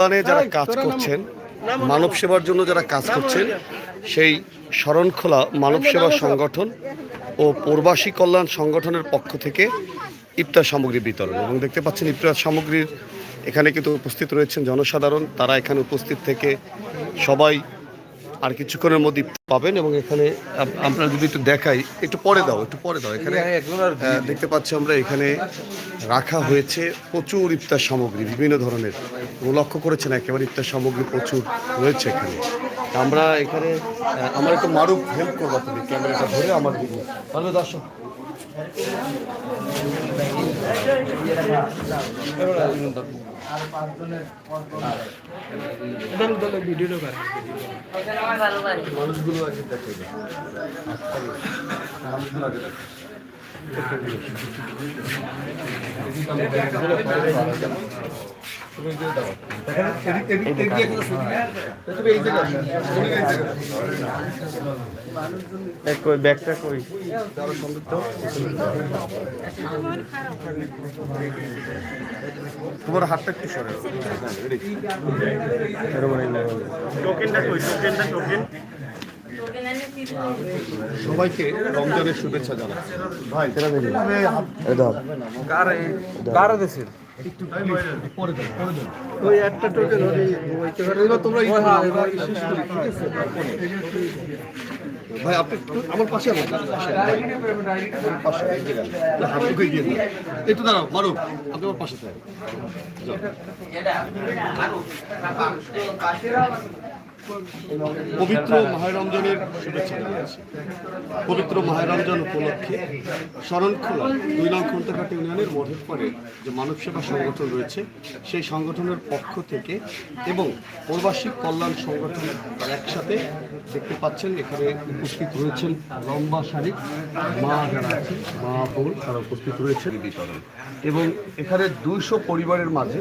যারা কাজ করছেন মানব সেবার জন্য যারা কাজ করছেন সেই শরণখোলা মানব সেবা সংগঠন ও প্রবাসী কল্যাণ সংগঠনের পক্ষ থেকে ইফতার সামগ্রী বিতরণ। এবং দেখতে পাচ্ছেন ইফতার সামগ্রীর এখানে কিন্তু উপস্থিত রয়েছেন জনসাধারণ। তারা এখানে উপস্থিত থেকে সবাই আর কিছুক্ষণের মধ্যে পাবেন এবং এখানে আমরা যদি একটু দেখাই একটু পরে দাও একটু পরে দাও। এখানে দেখতে পাচ্ছি আমরা এখানে রাখা হয়েছে প্রচুর ইফতার সামগ্রী বিভিন্ন ধরনের। এবং লক্ষ্য করেছেন একেবারে ইফতার সামগ্রী প্রচুর রয়েছে এখানে। আমরা এখানে আমার একটু মারুফ হেল্প করব তুমি ক্যামেরাটা ধরে আমার দিকে। ভালো দর্শক। মানুষগুলো আগে দেখে মানুষগুলো আগে দেখে ব্যাগটা কই? যারা সমৃদ্ধ তোমার হাতটা একটু সরে টোকেনটা কই টোকেনটা টোকেন সবাইকে রমজানের শুভেচ্ছা জানাচ্ছি। ভাই কারা? দেশের ওই একটা টোকেন তোমরা হ্যাঁ? ভাই আপনি একটু আমার পাশে আমার পাশে দাঁড়াও মারুফ আপনি আমার পাশে থাকেন। পবিত্র মহারঞ্জনের শুভেচ্ছা জানাচ্ছি। পবিত্র মহারঞ্জন উপলক্ষে শরণখোলা দুই নং ইউনিয়নের মঠের পরে যে মানব সেবা সংগঠন রয়েছে, সেই সংগঠনের পক্ষ থেকে এবং প্রবাসী কল্যাণ সংগঠন একসাথে দেখতে পাচ্ছেন, এখানে উপস্থিত রয়েছেন লম্বা শাড়ি, মা যারা আছে মা, বোন তারা উপস্থিত রয়েছেন এবং এখানে দুইশো পরিবারের মাঝে।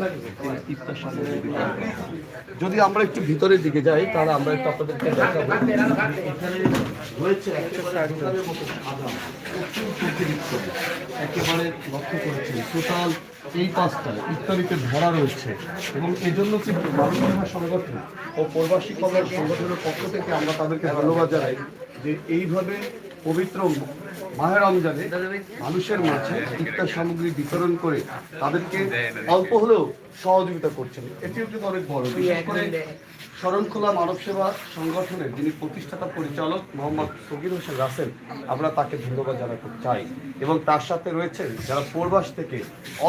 যদি আমরা একটু ভিতরের দিকে যাই, তাহলে আমরা একটু আপনাদেরকে দেখাবো রয়েছে প্রতিরিক্ত একেবারে লক্ষ্য টোটাল এই পাঁচটা ইত্যাদিতে ভরা রয়েছে এবং এই জন্য কিন্তু সংগঠন ও প্রবাসী কল্যাণ সংগঠনের পক্ষ থেকে আমরা তাদেরকে ধন্যবাদ জানাই যে এইভাবে পবিত্র মাহে মানুষের মাঝে ইফতার সামগ্রী বিতরণ করে তাদেরকে অল্প হলেও সহযোগিতা করছেন। এটিও কিন্তু অনেক বড়। বিশেষ করে শরণখোলা মানব সেবা সংগঠনের যিনি প্রতিষ্ঠাতা পরিচালক মোহাম্মদ সগির হোসেন রাসেল, আমরা তাকে ধন্যবাদ জানাতে চাই। এবং তার সাথে রয়েছেন যারা প্রবাস থেকে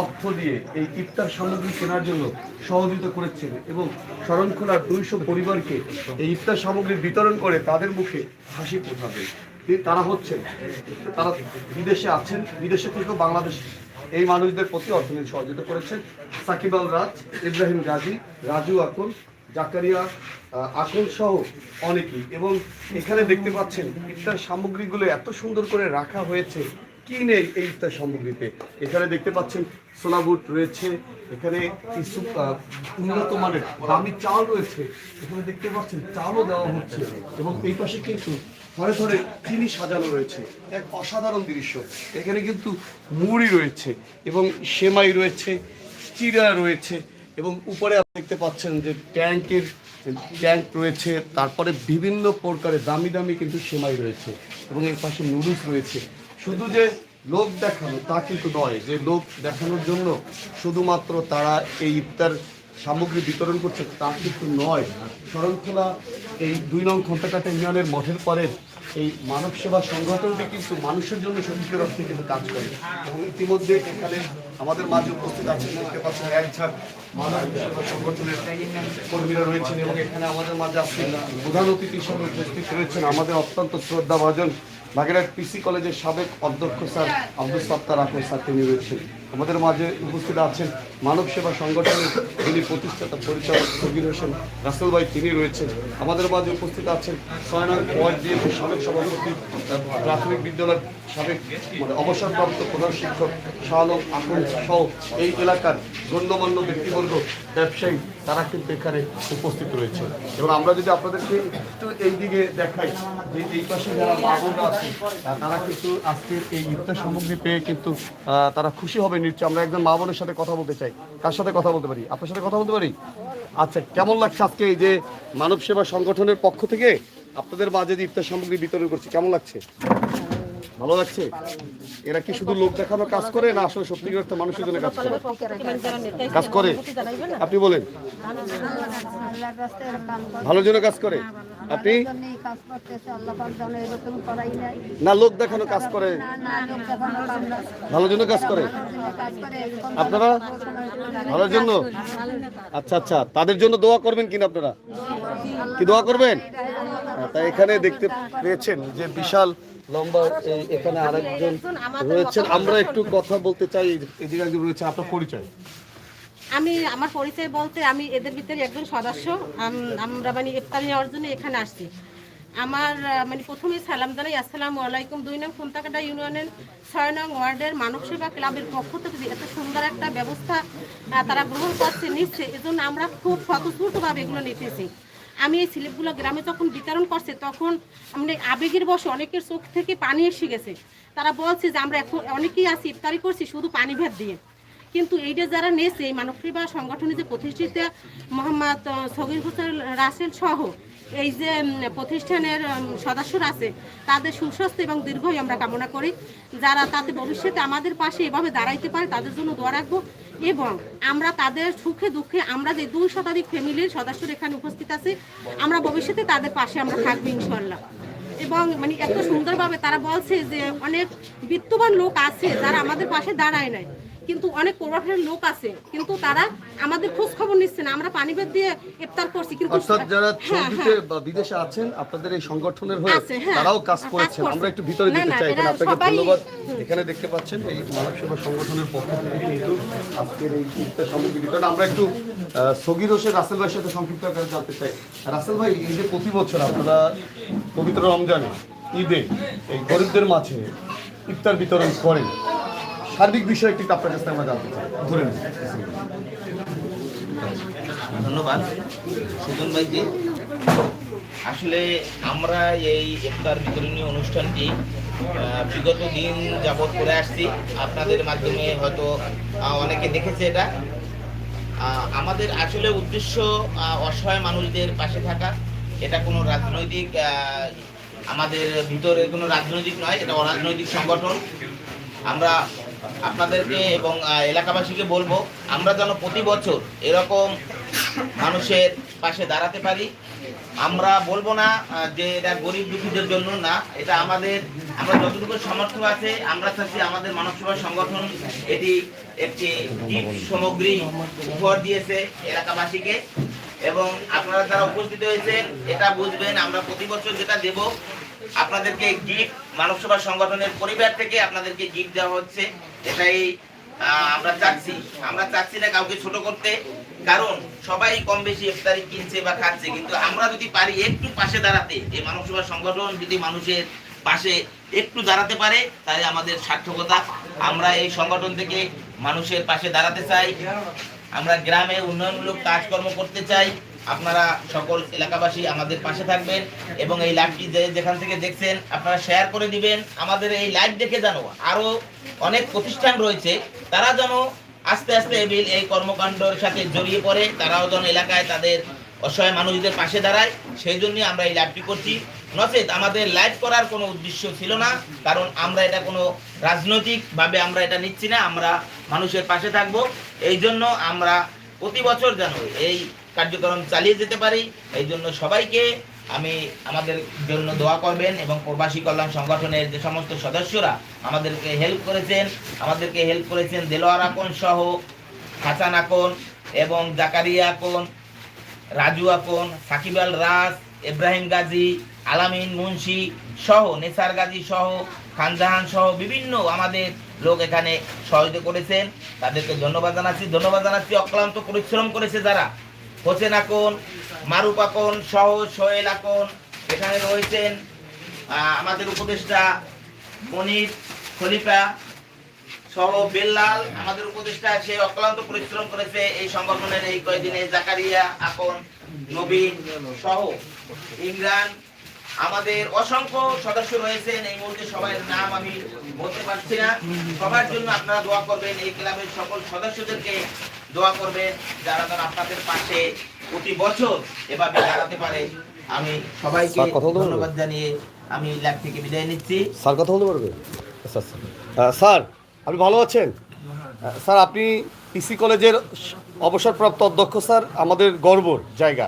অর্থ দিয়ে এই ইফতার সামগ্রী কেনার জন্য সহযোগিতা করেছেন এবং শরণখোলার দুইশো পরিবারকে এই ইফতার সামগ্রী বিতরণ করে তাদের মুখে হাসি ফোটাবে। তারা হচ্ছে তারা বিদেশে আছেন, বিদেশে থেকেও বাংলাদেশ এই মানুষদের প্রতি অর্থনীতি সহযোগিতা করেছেন। সাকিব আল রাজ, ইব্রাহিম গাজী, রাজু আকুল জাকারিয়া আকুল সহ অনেকেই। এবং এখানে দেখতে পাচ্ছেন, ইফতার সামগ্রীগুলো এত সুন্দর করে রাখা হয়েছে। কি নেই এই ইফতার সামগ্রীতে? এখানে দেখতে পাচ্ছেন, সোলাবুট রয়েছে, এখানে কিছু উন্নত মানের দামি চাল রয়েছে। এখানে দেখতে পাচ্ছেন, চালও দেওয়া হচ্ছে। এবং এই পাশে কিন্তু ঘরে ঘরে চিনি সাজানো রয়েছে। এক অসাধারণ দৃশ্য। এখানে কিন্তু মুড়ি রয়েছে এবং সেমাই রয়েছে, চিরা রয়েছে। এবং উপরে আপনি দেখতে পাচ্ছেন যে ট্যাঙ্কের, ট্যাঙ্ক রয়েছে, তারপরে বিভিন্ন প্রকারের দামি দামি কিন্তু সেমাই রয়েছে এবং এর পাশে নুডলস রয়েছে। শুধু যে লোক দেখানো, তা কিন্তু নয়, যে লোক দেখানোর জন্য শুধুমাত্র তারা এই ইফতার সামগ্রী বিতরণ করছে, তা কিন্তু নয়। শরণখোলা এই দুই নং ঘণ্টাকাটা ইউনিয়নের মঠের পরে এই মানব সেবা সংগঠনটি কিন্তু মানুষের জন্য সত্যিকার অর্থে কিন্তু কাজ করে। এবং ইতিমধ্যে এখানে আমাদের মাঝে উপস্থিত আছেন দেখতে পাচ্ছেন এক ঝাঁক মানব সেবা সংগঠনের কর্মীরা রয়েছেন এবং এখানে আমাদের মাঝে আছেন প্রধান অতিথি হিসেবে উপস্থিত রয়েছেন আমাদের অত্যন্ত শ্রদ্ধাভাজন বাগেরহাট পিসি কলেজের সাবেক অধ্যক্ষ স্যার আব্দুল সত্তার আহমেদ স্যার, তিনি রয়েছেন। আমাদের মাঝে উপস্থিত আছেন মানব সেবা সংগঠনের যিনি প্রতিষ্ঠাতা পরিচালক সগির হোসেন, রাসেল ভাই তিনি রয়েছেন। আমাদের মাঝে উপস্থিত আছেন নং ওয়ার্ড বিএনপির সাবেক সভাপতি, প্রাথমিক বিদ্যালয়ের সাবেক মানে অবসরপ্রাপ্ত প্রধান শিক্ষক শাহ আলম আকুল সহ এই এলাকার গণ্যমান্য ব্যক্তিবর্গ, ব্যবসায়ী, তারা কিন্তু এখানে উপস্থিত রয়েছে। এবং আমরা যদি আপনাদেরকে একটু এই দিকে দেখাই যে এই পাশে যারা আছে তারা কিন্তু আজকের এই ইফতার সামগ্রী পেয়ে কিন্তু তারা খুশি হবে নিশ্চয় আমরা একজন মা বোনের সাথে কথা বলতে চাই। কার সাথে কথা বলতে পারি? আপনার সাথে কথা বলতে পারি? আচ্ছা কেমন লাগছে আজকে এই যে মানব সেবা সংগঠনের পক্ষ থেকে? আপনাদের মাঝে যে ইফতার সামগ্রী বিতরণ করছে, কেমন লাগছে? ভালো লাগছে? এরা কি শুধু লোক দেখানো কাজ করে না আসলে সত্যিকার অর্থে মানুষের জন্য কাজ করে? কাজ করে? আপনি বলেন। ভালোর জন্য কাজ করে? আপনি। না লোক দেখানো কাজ করে। ভালোর জন্য কাজ করে? আপনারা? ভালোর জন্য? আচ্ছা আচ্ছা। তাদের জন্য দোয়া করবেন কিনা আপনারা? কি দোয়া করবেন? হ্যাঁ, তাই এখানে দেখতে পেয়েছেন যে বিশাল লম্বা এখানে আরেকজন রয়েছেন। আমরা একটু কথা বলতে চাই। এদিকে একজন রয়েছে আপনার পরিচয়? আমি আমার পরিচয় বলতে আমি এদের ভিতরে একজন সদস্য। আমরা মানে ইফতার নেওয়ার জন্য এখানে আসছি। আমার মানে প্রথমে সালাম জানাই আসসালামু আলাইকুম। দুই নং খুন্তাকাটা ইউনিয়নের ছয় নং ওয়ার্ডের মানব সেবা ক্লাবের পক্ষ থেকে যে এত সুন্দর একটা ব্যবস্থা আহ, তারা গ্রহণ করছে নিচ্ছে এজন্য আমরা খুব স্বতঃস্ফূর্তভাবে এগুলো নিতেছি। আমি এই স্লিপগুলো গ্রামে যখন বিতরণ করছে, তখন মানে আবেগের বসে অনেকের চোখ থেকে পানি এসে গেছে। তারা বলছে যে আমরা এখন অনেকেই আছি, ইফতারি করছি শুধু পানি ভেদ দিয়ে। কিন্তু এইটা যারা নেছে, এই মানব সেবা সংগঠনে যে প্রতিষ্ঠিত মোহাম্মদ সগির হোসেন রাসেল সহ এই যে প্রতিষ্ঠানের সদস্যরা আছে, তাদের সুস্বাস্থ্য এবং দীর্ঘই আমরা কামনা করি। যারা তাতে ভবিষ্যতে আমাদের পাশে এভাবে দাঁড়াইতে পারে, তাদের জন্য দোয়া রাখব। এবং আমরা তাদের সুখে দুঃখে, আমরা যে দুই শতাধিক ফ্যামিলির সদস্যরা এখানে উপস্থিত আছে, আমরা ভবিষ্যতে তাদের পাশে আমরা থাকব ইনশাল্লাহ এবং মানে এত সুন্দরভাবে তারা বলছে যে, অনেক বিত্তবান লোক আছে যারা আমাদের পাশে দাঁড়ায় নাই। কিন্তু অনেক প্রভাবের লোক আছে কিন্তু তারা আমাদের খোঁজ খবর নিচ্ছে না আমরা পানি বেদ দিয়ে ইফতার করছি কিন্তু অর্থাৎ যারা হ্যাঁ, ছবিতে বা বিদেশে আছেন আপনাদের এই সংগঠনের হয়ে হ্যাঁ। তারাও কাজ করেছেন। আমরা একটু ভিতরে যেতে চাই এখানে আপনাকে ধন্যবাদ। এখানে দেখতে পাচ্ছেন এই মানব সেবা সংগঠনের পক্ষ থেকে কিন্তু আজকের এই ইফতার সামগ্রী বিতরণ আমরা একটু সগির হোসেন রাসেল ভাইয়ের সাথে সংক্ষিপ্ত আকারে জানতে চাই। রাসেল ভাই এই যে প্রতি বছর আপনারা পবিত্র রমজানে ঈদে এই গরিবদের মাঝে ইফতার বিতরণ করেন সার্বিক বিষয়ে একটু আপনার কাছে আমরা জানতে চাই। ধরে নিন। ধন্যবাদ। সুজন ভাইজি, আসলে আমরা এই ইফতার বিতরণী অনুষ্ঠানটি বিগত দিন যাবৎ করে আসছি। আপনাদের মাধ্যমে হয়তো অনেকে দেখেছে এটা। আমাদের আসলে উদ্দেশ্য অসহায় মানুষদের পাশে থাকা। এটা কোনো রাজনৈতিক আমাদের ভিতরে কোনো রাজনৈতিক নয়, এটা অরাজনৈতিক সংগঠন। আমরা আপনাদেরকে এবং এলাকাবাসীকে বলব, আমরা যেন প্রতি বছর এরকম মানুষের পাশে দাঁড়াতে পারি। আমরা বলব না যে এটা গরিব দুঃখীদের জন্য না, এটা আমাদের, আমরা যতটুকু সামর্থ্য আছে, আমরা চাচ্ছি আমাদের মানব সেবা সংগঠন এটি একটি সামগ্রী উপহার দিয়েছে এলাকাবাসীকে। এবং আপনারা যারা উপস্থিত হয়েছেন, এটা বুঝবেন, আমরা প্রতি বছর যেটা দেব আপনাদেরকে গিফট মানব সেবা সংগঠনের পরিবার থেকে আপনাদেরকে গিফট দেওয়া হচ্ছে। এটাই আমরা চাচ্ছি। আমরা চাচ্ছি না কাউকে ছোট করতে, কারণ সবাই কম বেশি ইফতারি কিনছে বা খাচ্ছে। কিন্তু আমরা যদি পারি একটু পাশে দাঁড়াতে এই মানব সেবা সংগঠন যদি মানুষের পাশে একটু দাঁড়াতে পারে, তাহলে আমাদের সার্থকতা। আমরা এই সংগঠন থেকে মানুষের পাশে দাঁড়াতে চাই। আমরা গ্রামে উন্নয়নমূলক কাজকর্ম করতে চাই। আপনারা সকল এলাকাবাসী আমাদের পাশে থাকবেন এবং এই লাইভটি যেখান থেকে দেখছেন, আপনারা শেয়ার করে দিবেন। আমাদের এই লাইভ দেখে জানো আরও অনেক প্রতিষ্ঠান রয়েছে, তারা যেন আস্তে আস্তে এই কর্মকাণ্ডের সাথে জড়িয়ে পড়ে, তারাও যেন এলাকায় তাদের অসহায় মানুষদের পাশে দাঁড়ায়। সেই জন্যই আমরা এই লাইভটি করছি। নচেত আমাদের লাইভ করার কোনো উদ্দেশ্য ছিল না, কারণ আমরা এটা কোনো রাজনৈতিকভাবে আমরা এটা নিচ্ছি না, আমরা মানুষের পাশে থাকব। এই জন্য আমরা প্রতি বছর যেন এই কার্যক্রম চালিয়ে যেতে পারি, এই জন্য সবাইকে আমি আমাদের জন্য দোয়া করবেন এবং প্রবাসী কল্যাণ সংগঠনের যে সমস্ত সদস্যরা আমাদেরকে হেল্প করেছেন, আমাদেরকে হেল্প করেছেন দেলোয়ার আকন সহ, হাসান আকন এবং জাকারিয়া আকন, রাজু আকন সাকিব আল রাস ইব্রাহিম গাজী, আলামিন মুন্সি সহ, নেসার গাজী সহ, খানজাহান সহ বিভিন্ন আমাদের লোক এখানে সহযোগিতা করেছেন। তাদেরকে ধন্যবাদ জানাচ্ছি ধন্যবাদ জানাচ্ছি, অক্লান্ত পরিশ্রম করেছে যারা। হোসেন আকন মারুফ আকন সহ সোহেল আকন এখানে রয়েছেন আমাদের উপদেষ্টা মনির খলিফা সহ বেল্লাল, আমাদের উপদেষ্টা সে অক্লান্ত পরিশ্রম করেছে এই সংগঠনের এই কয়েকদিনে, জাকারিয়া, আকন, নবীন সহ ইমরান, আমাদের অসংখ্য সদস্য রয়েছেন, এই মুহূর্তে সবাই নাম আমি বলতে পারছি না। সবার জন্য আপনারা দোয়া করবেন, এই ক্লাবের সকল সদস্যদেরকে দোয়া করবেন যারা যেন আপনাদের পাশে প্রতি বছর এভাবে দাঁড়াতে পারে। আমি সবাইকে ধন্যবাদ জানিয়ে আমি ল্যাব থেকে বিদায় নিচ্ছি। স্যার কথা বলতে পারবে? আচ্ছা আচ্ছা। স্যার আপনি ভালো আছেন? স্যার আপনি পিসি কলেজের অবসরপ্রাপ্ত অধ্যক্ষ স্যার আমাদের গর্বর জায়গা।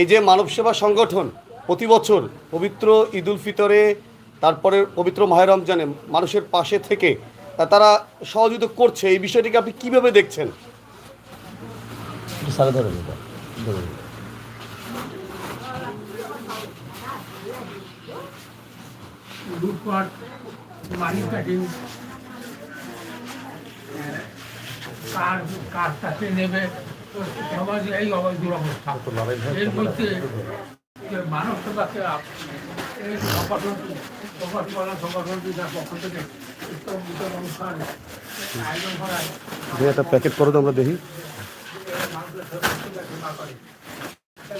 এই যে মানব সেবা সংগঠন প্রতি বছর পবিত্র ঈদুল ফিতরে তারপরে পবিত্র মাহের রমজানে মানুষের পাশে থেকে তারা সহযোগিতা করছে এই বিষয়টিকে আপনি কীভাবে দেখছেন? স্যার ধরেন ধরুন লুটপাট মানি কাটিং কার কার কাছে নেবে সমাজে এই অব- দুরবস্থা। এর মধ্যে যে মানব সেবাকে এই সংগঠন প্রকাশ করা সংগঠনটি তার পক্ষ থেকে উত্তম বিতরণ অনুষ্ঠান আয়োজন করায়। দুই একটা প্যাকেট করে তো আমরা দেখি মানুষের সেবা সেবা করে এরা সবাই যা করছে আরে দিই হাই করে এখন নাম হচ্ছে সংগঠন সংগঠনটা ব্যাপক আকারে অঞ্চলার আকারে করা হয় পাঠানা বইপত্র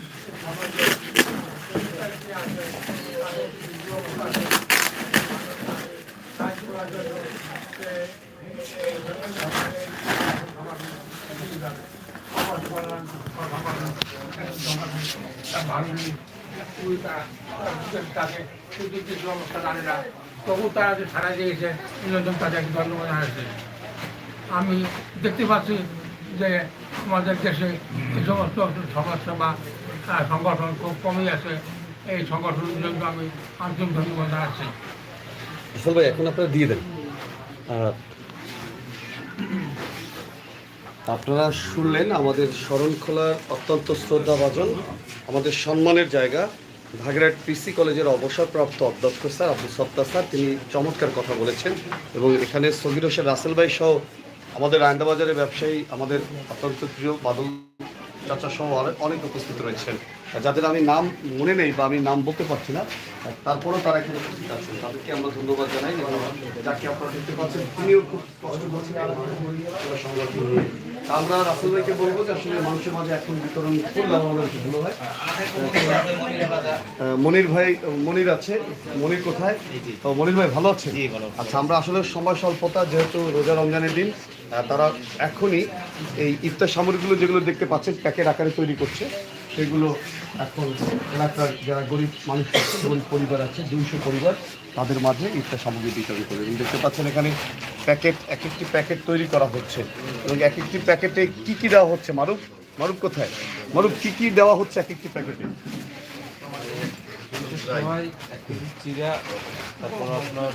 তবু তারা যে সারা দিয়েছে নিরঞ্জন তাদেরকে ধন্যবাদ জানাচ্ছে আমি দেখতে পাচ্ছি যে আমাদের দেশে এই সমস্ত সমাজসেবা আহ, সংগঠন খুব কমই আছে। এই সংগঠনের জন্য আমি আন্তরিক ধন্যবাদ আসল ভাই, এখন আপনারা দিয়ে দেন। আপনারা শুনলেন আমাদের শরণখোলার অত্যন্ত শ্রদ্ধাভাজন, আমাদের সম্মানের জায়গা ভাগরাট পিসি কলেজের অবসরপ্রাপ্ত অধ্যক্ষ স্যার, আব্দুল সত্তা স্যার, তিনি চমৎকার কথা বলেছেন। এবং এখানে সগির হোসেন রাসেল ভাই সহ আমাদের আয়ন্দাবাজারের ব্যবসায়ী, আমাদের অত্যন্ত প্রিয় বাদল চাচা সহ অনেক- উপস্থিত রয়েছেন। যাদের আমি নাম মনে নেই বা আমি নাম বলতে পারছি না তারপরেও তারা এখানে উপস্থিত আছেন। তাদেরকে আমরা ধন্যবাদ জানাই যাকে আপনারা দেখতে পাচ্ছেন তিনিও খুব কষ্ট করছেন সংগঠন আমরা রাসেল ভাইকে বলব যে আসলে মানুষের মাঝে এখন বিতরণ করলাম আমাদের ভালো হয়। মনির ভাই মনির আছে। মনির কোথায়? তো মনির ভাই ভালো আছে। আচ্ছা আমরা আসলে সময় স্বল্পতা যেহেতু রোজা রমজানের দিন তারা এখনই এই ইফতার সামগ্রীগুলো যেগুলো দেখতে পাচ্ছেন, প্যাকেট আকারে তৈরি করছে, সেগুলো এখন এলাকার যারা গরিব মানুষ গরিব পরিবার আছে, দুইশো পরিবার, তাদের মাঝে ইফতার সামগ্রী বিতরণ করবে। এবং দেখতে পাচ্ছেন এখানে প্যাকেট এক একটি প্যাকেট তৈরি করা হচ্ছে। এবং এক একটি প্যাকেটে কী কী দেওয়া হচ্ছে? মারুফ মারুফ কোথায়? মারুফ, কী কী দেওয়া হচ্ছে এক একটি প্যাকেটে? সবাই এক কেজি চিরা তারপর আপনার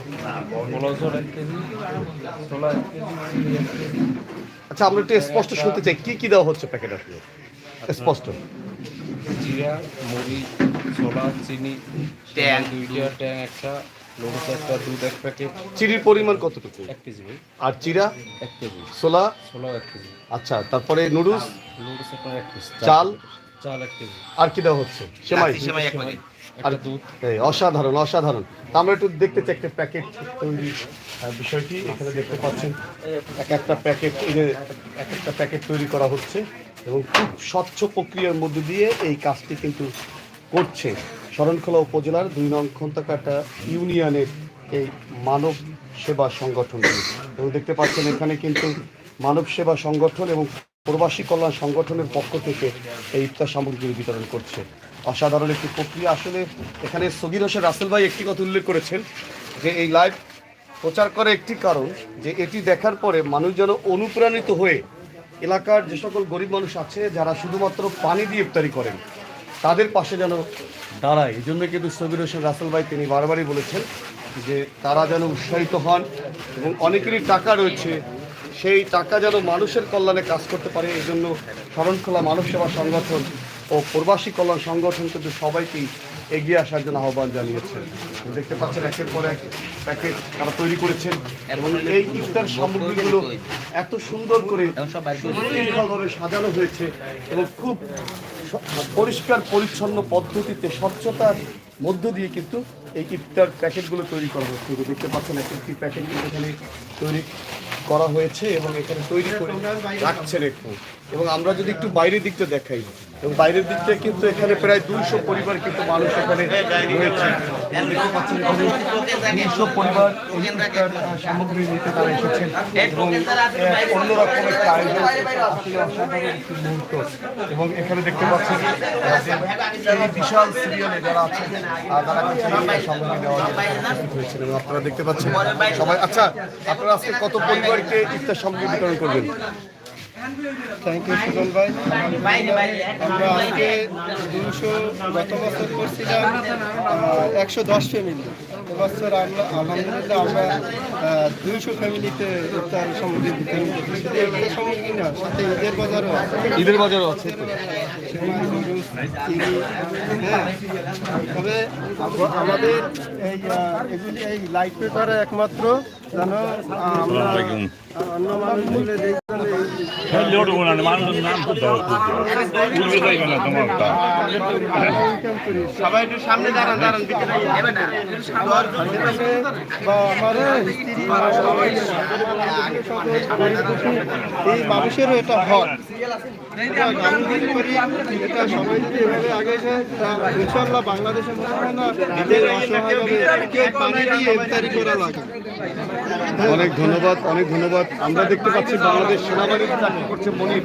এক কেজি ছোলা এক আচ্ছা আমরা একটু স্পষ্ট শুনতে চাই কি কি দেওয়া হচ্ছে প্যাকেট আসলে? স্পষ্ট। জিরা মুড়ি ছোলা চিনি ট্যাং। দুইটা ট্যাং একটা লোটস একটা দুধ এক প্যাকেট। চিনির পরিমাণ কতটুকু? এক কেজি ভাই। আর চিরা এক কেজি। ছোলা? ছোলাও এক কেজি। আচ্ছা তারপরে নুডলস? লোটস আপনার এক কেজি। চাল? চাল এক কেজি। আর কি দেওয়া হচ্ছে? সেমাই। সেমাই এক প্যাকেট। আর দুধ। অসাধারণ অসাধারণ। আমরা একটু দেখতে চাই একটা প্যাকেট তৈরি বিষয়টি। এখানে দেখতে পাচ্ছেন এক একটা প্যাকেট এক একটা প্যাকেট তৈরি করা হচ্ছে এবং খুব স্বচ্ছ প্রক্রিয়ার মধ্যে দিয়ে এই কাজটি কিন্তু করছে। শরণখোলা উপজেলার দুই নং খন্তাকাটা ইউনিয়নের এই মানব সেবা সংগঠনটি এবং দেখতে পাচ্ছেন এখানে কিন্তু মানব সেবা সংগঠন এবং প্রবাসী কল্যাণ সংগঠনের পক্ষ থেকে এই ইফতার সামগ্রীগুলি বিতরণ করছে। অসাধারণ একটি প্রক্রিয়া। আসলে এখানে সগির হোসেন রাসেল ভাই একটি কথা উল্লেখ করেছেন যে এই লাইভ প্রচার করে একটি কারণ যে এটি দেখার পরে মানুষ যেন অনুপ্রাণিত হয়ে এলাকার যে সকল গরিব মানুষ আছে, যারা শুধুমাত্র পানি দিয়ে ইফতারি করেন, তাদের পাশে যেন দাঁড়ায়। এই জন্য কিন্তু সবির হোসেন রাসেল ভাই তিনি বারবারই বলেছেন যে তারা যেন উৎসাহিত হন এবং অনেকেরই টাকা রয়েছে, সেই টাকা যেন মানুষের কল্যাণে কাজ করতে পারে। এই জন্য শরণখোলা মানব সেবা সংগঠন ও প্রবাসী কল্যাণ সংগঠন কিন্তু সবাইকেই এগিয়ে আসার জন্য আহ্বান জানিয়েছেন দেখতে পাচ্ছেন একের পর এক প্যাকেট তারা তৈরি করেছেন এবং এই ইফতার সামগ্রীগুলো এত সুন্দর করে সুশৃঙ্খলভাবে সাজানো হয়েছে এবং খুব পরিষ্কার, পরিচ্ছন্ন পদ্ধতিতে, স্বচ্ছতার মধ্য দিয়ে কিন্তু এই ইফতার প্যাকেটগুলো তৈরি করা হচ্ছে। দেখতে পাচ্ছেন, এক একটি প্যাকেট কিন্তু এখানে তৈরি করা হয়েছে এবং এখানে তৈরি করে রাখছেন একটু। এবং আমরা যদি একটু বাইরের দিকটা দেখাই। এবং বাইরের দিকটা কিন্তু এখানে প্রায় দুইশো পরিবার কিন্তু মানুষ এখানে রয়েছে। দেখতে পাচ্ছেন এখানে দুইশো পরিবার সামগ্রী নিতে তারা এসেছেন। এবং অন্যরকম একটা আয়োজন মুহূর্ত। এবং এখানে দেখতে পাচ্ছেন এই বিশাল সিরিয়ালে যারা আছেন তারা কিন্তু সামগ্রী উপস্থিত হয়েছেন। এবং আপনারা দেখতে পাচ্ছেন, সবাই আচ্ছা আপনারা আজকে কত পরিবারকে ইফতার সামগ্রী বিতরণ করবেন? থ্যাংক ইউ সুজন ভাই। আমরা আজকে দুশো গত বছর করছিলাম একশো দশ ফ্যামিলি এবছর আমরা আলহামদুলিল্লাহ আমরা দুইশো ফ্যামিলিতে ইফতার সামগ্রী করছি। ইফতার সামগ্রী না সাথে ঈদের বাজারও আছে। ঈদের বাজারও আছে। হ্যাঁ তবে আমাদের এই এগুলি এই লাইট পেপারে একমাত্র যেন অন্য মানুষ বলে দেখবেন এই সবাই একটু সামনে দাঁড়ান দাঁড়ান বা আমার স্ত্রী বা সবাই এই মানুষেরও এটা হক এটা আগে অনেক ধন্যবাদ অনেক ধন্যবাদ। আমরা দেখতে পাচ্ছি বাংলাদেশ সেনাবাহিনীতে চাকরি করছে মনির।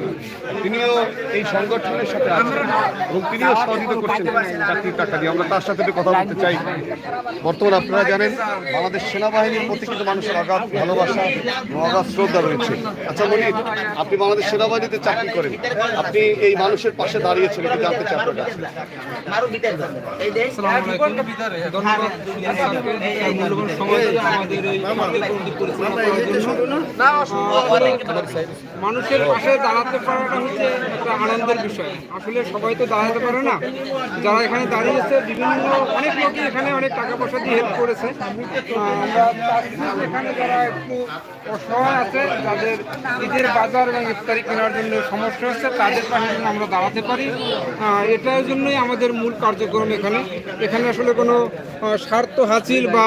তিনিও এই সংগঠনের সাথে আছেন এবং তিনিও সহযোগিতা করছেন চাকরির টাকা দিয়ে। আমরা তার সাথে কথা বলতে চাই। বর্তমানে আপনারা জানেন, বাংলাদেশ সেনাবাহিনীর প্রতি কিন্তু মানুষের অগাধ ভালোবাসা এবং অগাধ শ্রদ্ধা রয়েছে। আচ্ছা মনির, আপনি বাংলাদেশ সেনাবাহিনীতে চাকরি করেন। আপনি এই মানুষের পাশে দাঁড়িয়েছেন একটু জানতে জন্য মানুষের পাশে দাঁড়াতে পারাটা হচ্ছে একটা আনন্দের বিষয়। আসলে সবাই তো দাঁড়াতে পারে না। যারা এখানে দাঁড়িয়েছে বিভিন্ন অনেক লোকই এখানে অনেক টাকা পয়সা দিয়ে হেল্প করেছে। এখানে যারা একটু অসহায় আছে তাদের ঈদের বাজার এবং ইফতারি কেনার জন্য সমস্যা হচ্ছে তাদের পাশে আমরা দাঁড়াতে পারি। এটার জন্যই আমাদের মূল কার্যক্রম এখানে। এখানে আসলে কোনো স্বার্থ হাসিল বা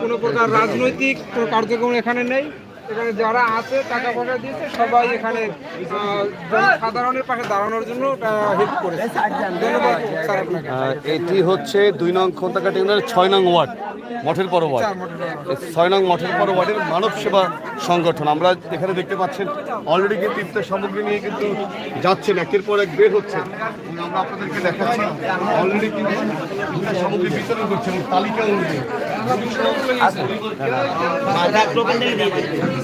কোনো প্রকার রাজনৈতিক কার্যক্রম এখানে নেই। এখানে যারা আছে টাকা পয়সা দিয়েছে সবাই এখানে আহ, জনসাধারণের পাশে দাঁড়ানোর জন্য হেল্প করেছে। ধন্যবাদ স্যার আপনাকে। এটি হচ্ছে দুই নং খন্তাকাটি ইউনিয়নের ছয় নং ওয়ার্ড মঠের পর ওয়ার্ড। ছয় নং মঠের পর ওয়ার্ডের মানব সেবা সংগঠন। আমরা এখানে দেখতে পাচ্ছেন অলরেডি কিন্তু ইফতার সামগ্রী নিয়ে কিন্তু যাচ্ছেন। একের পর এক বের হচ্ছে। আমরা আপনাদেরকে দেখাচ্ছি অলরেডি কিন্তু ইফতার সামগ্রী বিতরণ করছে এবং তালিকা অনুযায়ী। দেখাই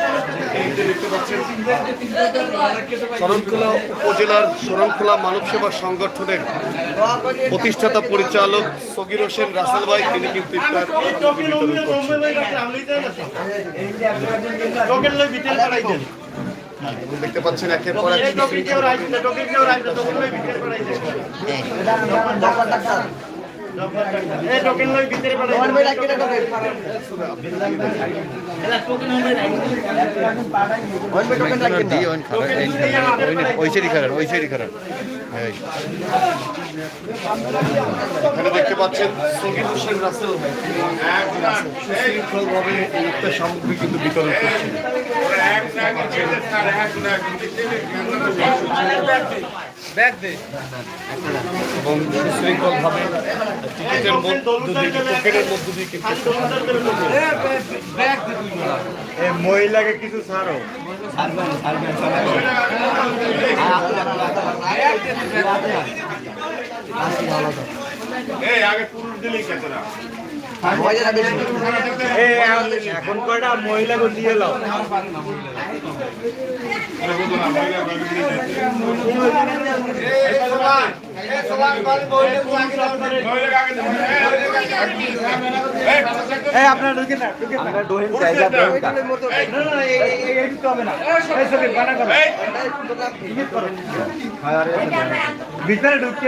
শরণখোলা উপজেলার শরণখোলা মানব সেবা সংগঠনের প্রতিষ্ঠাতা পরিচালক সগির হোসেন রাসেল ভাই তিনি কিন্তু দেখতে পাচ্ছেন একের পর এক এখানে দেখতে পাচ্ছেন সগির হোসেন রাসেল সুশৃঙ্খলভাবে এই সামগ্রী কিন্তু বিতরণ করছেন এবং সুশৃঙ্খলভাবে টিকিটের মধ্য দিয়ে টোকেনের মধ্য দিয়ে কিন্তু মহিলাকে কিছু ছাড়ো এখন কয়টা মহিলাকে দিয়ে লাও আমরা ডোহেন চাই না ভিতরে ঢুকতে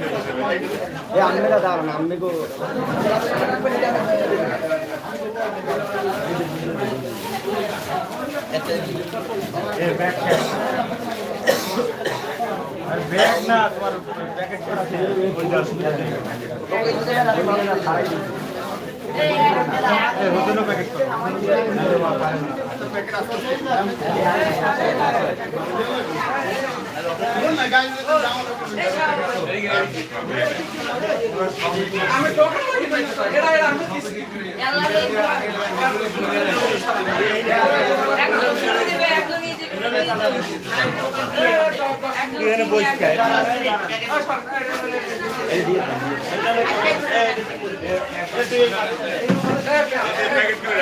అమ్మేలా దారం అమ్మకు ব্যাগ না তোমার প্যাকেট করা প্যাকেট এখানে বসে প্যাকেট করে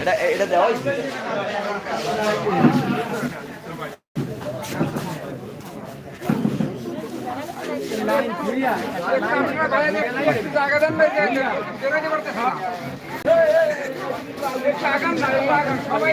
এটা এটা দেওয়াই লাইন ঘুরিয়া লাইন ঘুরিয়া জায়গা দেন ভাই জায়গা দিতে করতে সবাই